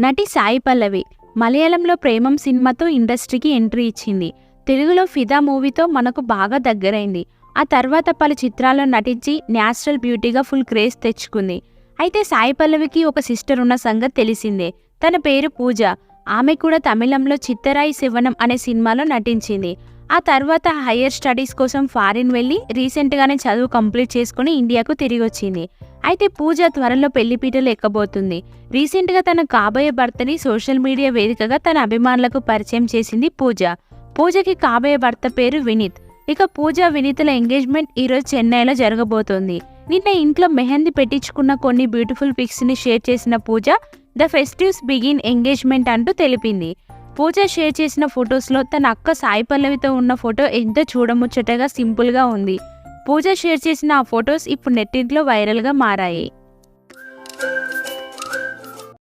నటి సాయి పల్లవి మలయాళంలో ప్రేమం సినిమాతో ఇండస్ట్రీకి ఎంట్రీ ఇచ్చింది. తెలుగులో ఫిదా మూవీతో మనకు బాగా దగ్గరైంది. ఆ తర్వాత పలు చిత్రాల్లో నటించి న్యాచురల్ బ్యూటీగా ఫుల్ క్రేజ్ తెచ్చుకుంది. అయితే సాయి పల్లవికి ఒక సిస్టర్ ఉన్న సంగతి తెలిసిందే. తన పేరు పూజ. ఆమె కూడా తమిళంలో చిత్తరాయి శివనం అనే సినిమాలో నటించింది. ఆ తర్వాత హయ్యర్ స్టడీస్ కోసం ఫారిన్ వెళ్ళి రీసెంట్గానే చదువు కంప్లీట్ చేసుకుని ఇండియాకు తిరిగి వచ్చింది. అయితే పూజ త్వరలో పెళ్ళిపీటలు ఎక్కబోతుంది రీసెంట్గా తన కాబోయే భర్తని సోషల్ మీడియా వేదికగా తన అభిమానులకు పరిచయం చేసింది పూజ. పూజకి కాబోయే భర్త పేరు వినీత్. ఇక పూజ వినీతుల ఎంగేజ్మెంట్ ఈరోజు చెన్నైలో జరగబోతోంది. నిన్న ఇంట్లో మెహందీ పెట్టించుకున్న కొన్ని బ్యూటిఫుల్ పిక్స్ని షేర్ చేసిన Pooja the festives begin engagement అంటూ తెలిపింది. పూజ షేర్ చేసిన ఫొటోస్లో తన అక్క సాయి పల్లవితో ఉన్న ఫోటో ఎంతో చూడముచ్చటగా సింపుల్గా ఉంది. పూజ షేర్ చేసిన ఆ ఫొటోస్ ఇప్పుడు నెట్టింట్లో వైరల్గా మారాయి.